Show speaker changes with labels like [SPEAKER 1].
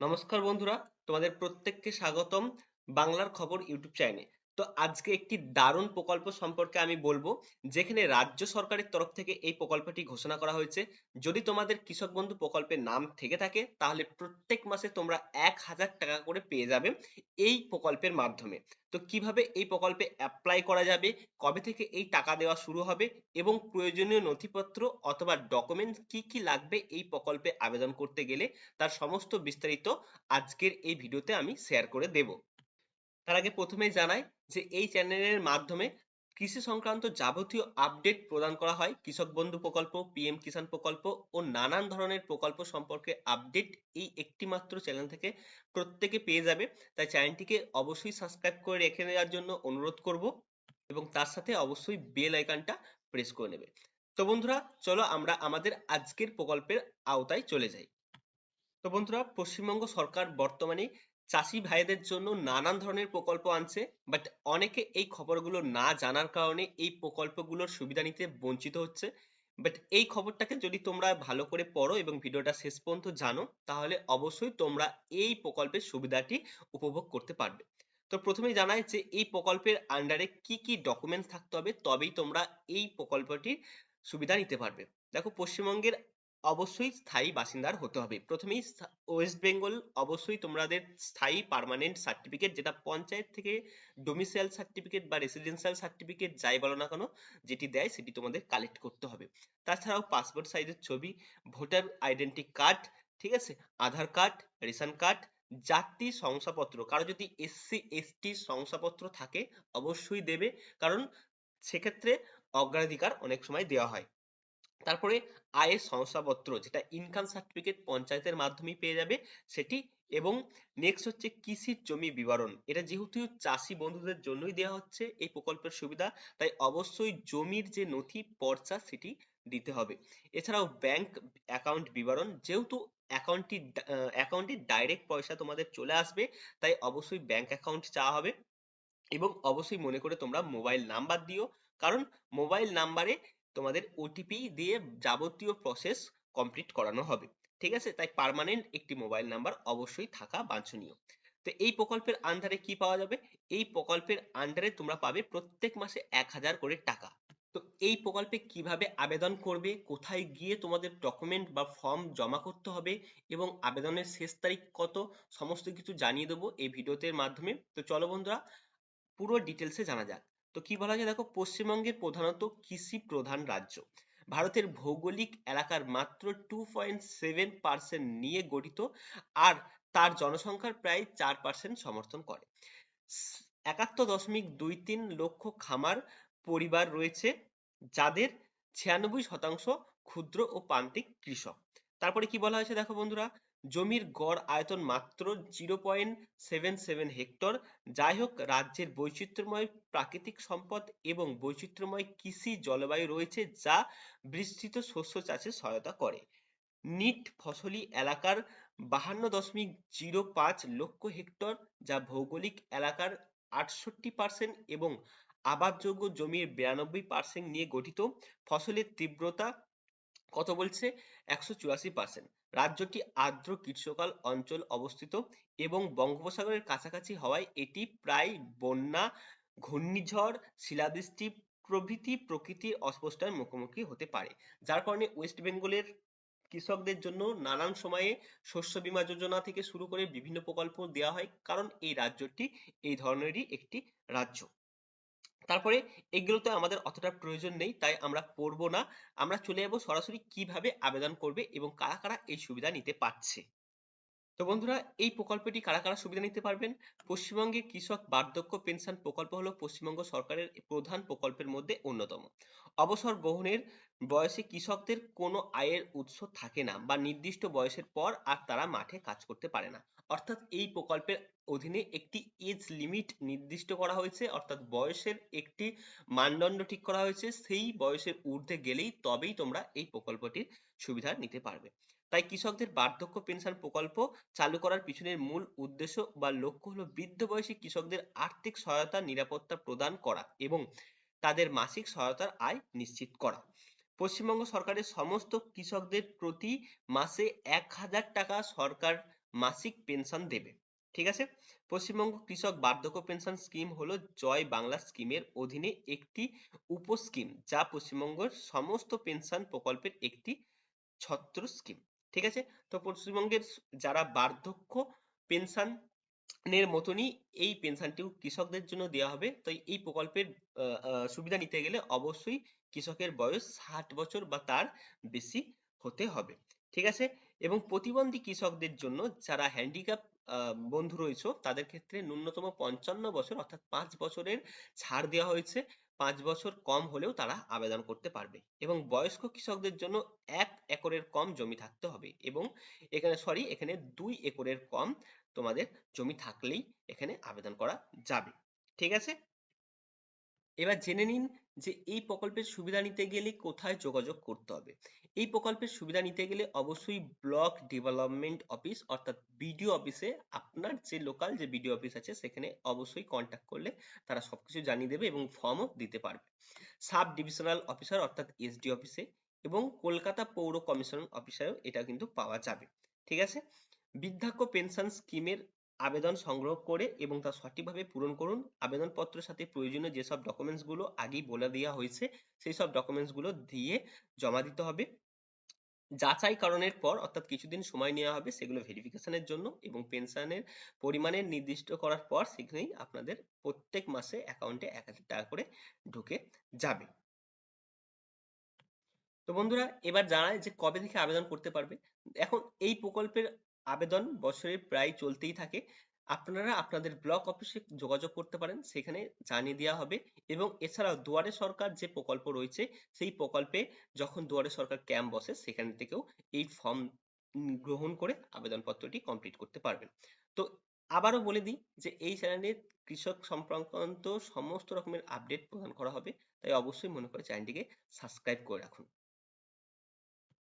[SPEAKER 1] নমস্কার বন্ধুরা তোমাদের প্রত্যেককে স্বাগতম বাংলার খবর ইউটিউব চ্যানেলে। তো আজকে একটি দারুণ প্রকল্প সম্পর্কে আমি বলব, যেখানে রাজ্য সরকারের তরফ থেকে এই প্রকল্পটি ঘোষণা করা হয়েছে। যদি তোমাদের কৃষক বন্ধু প্রকল্পের নাম থেকে থাকে, তাহলে প্রত্যেক মাসে তোমরা এক হাজার টাকা করে পেয়ে যাবে এই প্রকল্পের মাধ্যমে। তো কীভাবে এই প্রকল্পে অ্যাপ্লাই করা যাবে, কবে থেকে এই টাকা দেওয়া শুরু হবে, এবং প্রয়োজনীয় নথিপত্র অথবা ডকুমেন্ট কি কি লাগবে এই প্রকল্পে আবেদন করতে গেলে, তার সমস্ত বিস্তারিত আজকের এই ভিডিওতে আমি শেয়ার করে দেব। তার আগে প্রথমেই জানাই যে এই চ্যানেলের মাধ্যমে কৃষি সংক্রান্ত যাবতীয় আপডেট প্রদান করা হয়। কৃষক বন্ধু প্রকল্প পিএম কিষাণ প্রকল্প ও নানান ধরনের প্রকল্প সম্পর্কে আপডেট এই একটি মাত্র চ্যানেল থেকে প্রত্যেকে পেয়ে যাবে। তাই চ্যানেলটিকে অবশ্যই সাবস্ক্রাইব করে রেখে নেওয়ার জন্য অনুরোধ করব এবং তার সাথে অবশ্যই বেল আইকনটা প্রেস করে নেবে। তো বন্ধুরা, চলো আমরা আমাদের আজকের প্রকল্পের আওতায় চলে যাই। তো বন্ধুরা, পশ্চিমবঙ্গ সরকার বর্তমানে চাষি ভাইদের জন্য নানান ধরনের প্রকল্প আনছে বাট অনেকে এই খবরগুলো না জানার কারণে এই প্রকল্পগুলোর সুবিধা নিতে বঞ্চিত হচ্ছে। বাট এই খবরটাকে যদি তোমরা ভালো করে পড়ো এবং ভিডিওটা শেষ পর্যন্ত জানো, তাহলে অবশ্যই তোমরা এই প্রকল্পের সুবিধাটি উপভোগ করতে পারবে। তো প্রথমেই জানাই যে এই প্রকল্পের আন্ডারে কি কি ডকুমেন্টস থাকতে হবে, তবেই তোমরা এই প্রকল্পটির সুবিধা নিতে পারবে। দেখো, পশ্চিমবঙ্গের অবশ্যই স্থায়ী বাসিন্দার হতে হবে। প্রথমেই ওয়েস্ট বেঙ্গল অবশ্যই তোমাদের স্থায়ী পার্মানেন্ট সার্টিফিকেট যেটা পঞ্চায়েত থেকে ডোমিসাইল সার্টিফিকেট বা রেসিডেন্সিয়াল সার্টিফিকেট যাই বলো না কেন, যেটি দেয় সেটি তোমাদের কালেক্ট করতে হবে। তাছাড়াও পাসপোর্ট সাইজের ছবি, ভোটার আইডেন্টি কার্ড ঠিক আছে? আধার কার্ড রেশন কার্ড জাতি শংসাপত্র। কারও যদি এসসি এসটি শংসাপত্র থাকে, অবশ্যই দেবে। কারণ সেক্ষেত্রে অগ্রাধিকার অনেক সময় দেওয়া হয়। তারপরে আয়ের শংসাপত্র, যেটা ইনকাম সার্টিফিকেট পঞ্চায়েতের মাধ্যমে পেয়ে যাবে সেটি এবং নেক্সট হচ্ছে কৃষির জমি বিবরণ। এটা যেহেতু চাষি বন্ধুদের জন্যই দেওয়া হচ্ছে, এই প্রকল্পের সুবিধা, তাই অবশ্যই জমির যে নথি পর্চা সেটি দিতে হবে। এছাড়াও ব্যাংক অ্যাকাউন্ট বিবরণ, যেহেতু অ্যাকাউন্টটি অ্যাকাউন্টে ডাইরেক্ট পয়সা তোমাদের চলে আসবে, তাই অবশ্যই ব্যাংক অ্যাকাউন্ট চাওয়া হবে। এবং অবশ্যই মনে করে তোমরা মোবাইল নাম্বার দিও, কারণ মোবাইল নাম্বারে তোমাদের ওটিপি দিয়ে যাবতীয় প্রসেস কমপ্লিট করানো হবে। ঠিক আছে? তাই পার্মানেন্ট একটি মোবাইল নাম্বার অবশ্যই থাকা বাঞ্ছনীয়। তো এই প্রকল্পের আন্ডারে কি পাওয়া যাবে? এই প্রকল্পের আন্ডারে তোমরা পাবে প্রত্যেক মাসে এক হাজার করে টাকা। তো এই প্রকল্পে কীভাবে আবেদন করবে? কোথায় গিয়ে তোমাদের ডকুমেন্ট বা ফর্ম জমা করতে হবে? এবং আবেদনের শেষ তারিখ কত? সমস্ত কিছু জানিয়ে দেবো এই ভিডিওতে মাধ্যমে। তো চলো বন্ধুরা, পুরো ডিটেলসে জানা যাক। তো কি বলা যায়? দেখো, পশ্চিমবঙ্গের প্রধানত কৃষি প্রধান রাজ্য। ভারতের ভৌগোলিক এলাকার মাত্র টু পয়েন্ট সেভেন পার্সেন্ট নিয়ে গঠিত আর তার জনসংখ্যার প্রায় চার পার্সেন্ট সমর্থন করে। একাত্তর দশমিক দুই তিন লক্ষ খামার পরিবার রয়েছে, যাদের ছিয়ানব্বই শতাংশ ক্ষুদ্র ও প্রান্তিক কৃষক। তারপরে কি বলা হয়েছে? দেখো বন্ধুরা জমির গড় আয়তন মাত্র zero point seven seven hectare. যাই হোক রাজ্যের বৈচিত্র্যময় প্রাকৃতিক সম্পদ এবং বৈচিত্র্যময় কৃষি জলবায়ু রয়েছে যা বিস্তৃত শস্য চাষে সহায়তা করে। নিট ফসলি এলাকার বাহান্ন দশমিক জিরো পাঁচ লক্ষ হেক্টর, যা ভৌগোলিক এলাকার আটষট্টি পার্সেন্ট এবং আবাদযোগ্য জমির বিরানব্বই পার্সেন্ট নিয়ে গঠিত। ফসলের তীব্রতা কত বলছে? একশো চুরাশি পার্সেন্ট রাজ্যটি আর্দ্র গ্রীষ্মকাল অঞ্চল অবস্থিত এবং বঙ্গোপসাগরের কাছাকাছি হওয়ায় এটি প্রায় বন্যা, ঘূর্ণিঝড়, শিলাবৃষ্টি প্রভৃতি প্রকৃতির অস্পষ্টার মুখোমুখি হতে পারে। যার কারণে ওয়েস্ট বেঙ্গলের কৃষকদের জন্য নানান সময়ে শস্য বীমা যোজনা থেকে শুরু করে বিভিন্ন প্রকল্প দেওয়া হয়। কারণ এই রাজ্যটি এই ধরনেরই একটি রাজ্য। তারপরে এগুলো তো আমাদের অতটা প্রয়োজন নেই, তাই আমরা পড়ব না। আমরা চলে যাব সরাসরি কীভাবে আবেদন করবে এবং কারা কারা এই সুবিধা নিতে পারছে। তো বন্ধুরা, এই প্রকল্পটি কারা কারা সুবিধা নিতে পারবেন? পশ্চিমবঙ্গে কৃষক বার্ধক্য পেনশন প্রকল্প হলো পশ্চিমবঙ্গ সরকারের প্রধান প্রকল্পের মধ্যে অন্যতম। অবসর গ্রহণের বয়সে কৃষকদের কোনো আয়ের উৎস থাকে না বা নির্দিষ্ট বয়সের পর আর তারা মাঠে কাজ করতে পারে না। অর্থাৎ এই প্রকল্পের অধীনে একটি এজ লিমিট নির্দিষ্ট করা হয়েছে, অর্থাৎ বয়সের একটি মানদণ্ড ঠিক করা হয়েছে, সেই বয়সের ঊর্ধ্বে গেলেই তবেই তোমরা এই প্রকল্পটির সুবিধা নিতে পারবে। তাই কৃষকদের বার্ধক্য পেনশন প্রকল্প চালু করার পিছনের মূল উদ্দেশ্য বা লক্ষ্য হলো বৃদ্ধ বয়সী কৃষকদের আর্থিক সহায়তা, নিরাপত্তা প্রদান করা এবং তাদের মাসিক সহায়তার আয় নিশ্চিত করা। পশ্চিমবঙ্গ সরকারের সমস্ত কৃষকদের প্রতি মাসে এক হাজার টাকা সরকার মাসিক পেনশন দেবে। ঠিক আছে? পশ্চিমবঙ্গ কৃষক বার্ধক্য পেনশন স্কিম হলো জয় বাংলা স্কিমের অধীনে একটি উপস্কিম, যা পশ্চিমবঙ্গের সমস্ত পেনশন প্রকল্পের একটি ছত্র স্কিম। ঠিক আছে? তো পশ্চিমবঙ্গের যারা বার্ধক্য পেনশন এর মতনই এই পেনশনটিও কৃষকদের জন্য দেওয়া হবে। তাই এই প্রকল্পের সুবিধা নিতে গেলে অবশ্যই কৃষকের বয়স ষাট বছর বা তার বেশি হতে হবে। ঠিক আছে? এবং প্রতিবন্ধী কৃষকদের জন্য যারা হ্যান্ডিক্যাপ বন্ধু রয়েছে, তাদের ক্ষেত্রে ন্যূনতম পঞ্চান্ন বছর অর্থাৎ পাঁচ বছরের ছাড় দেওয়া হয়েছে। পাঁচ বছর কম হলেও তারা আবেদন করতে পারবে। এবং বয়স্ক কৃষকদের জন্য এক একরের কম জমি থাকতে হবে এবং এখানে, সরি, এখানে দুই একরের কম তোমাদের জমি থাকলেই এখানে আবেদন করা যাবে। ঠিক আছে? এবার জেনে নিন যে এই প্রকল্পের সুবিধা নিতে গেলে কোথায় যোগাযোগ করতে হবে। এই প্রকল্পের সুবিধা নিতে গেলে অবশ্যই ব্লক ডেভেলপমেন্ট অফিস অর্থাৎ বিডিও অফিসে আপনার যে লোকাল যে বিডিও অফিস আছে সেখানে অবশ্যই কন্ট্যাক্ট করলে তারা সবকিছু জানিয়ে দেবে এবং ফর্মও দিতে পারবে। সাব ডিভিশনাল অফিসার অর্থাৎ এসডি অফিসে এবং কলকাতা পৌর কমিশন অফিসেও এটা কিন্তু পাওয়া যাবে। ঠিক আছে? বৃদ্ধাক্য পেনশন স্কিমের আবেদন সংগ্রহ করে এবং তা সঠিকভাবে পূরণ করুন। আবেদনপত্রের সাথে প্রয়োজনীয় যেসব ডকুমেন্টসগুলো আগেই বলে দেওয়া হয়েছে সেই সব ডকুমেন্টসগুলো দিয়ে জমা দিতে হবে। যাচাই কারণের পর অর্থাৎ কিছুদিন সময় নেওয়া হবে সেগুলো ভেরিফিকেশনের জন্য এবং পেনশনের পরিমাণের নির্দিষ্ট করার পর সেখানেই আপনাদের প্রত্যেক মাসে অ্যাকাউন্টে এক হাজার টাকা করে ঢুকে যাবে। তো বন্ধুরা, এবার জানায় যে কবে থেকে আবেদন করতে পারবে। এখন এই প্রকল্পের আবেদন বছরে প্রায় চলতেই থাকে। আপনারা আপনাদের ব্লক অফিসে যোগাযোগ করতে পারেন, সেখানে জানিয়ে দেওয়া হবে। এবং এছাড়াও দুয়ারে সরকার যে প্রকল্প রয়েছে, সেই প্রকল্পে যখন দুয়ারে সরকার ক্যাম্প বসে, সেখান থেকেও এই ফর্ম গ্রহণ করে আবেদনপত্রটি কমপ্লিট করতে পারবেন। তো আবারও বলে দিই যে এই চ্যানেলে কৃষক সংক্রান্ত সমস্ত রকমের আপডেট প্রদান করা হবে। তাই অবশ্যই মনে করে চ্যানেলটিকে সাবস্ক্রাইব করে রাখুন।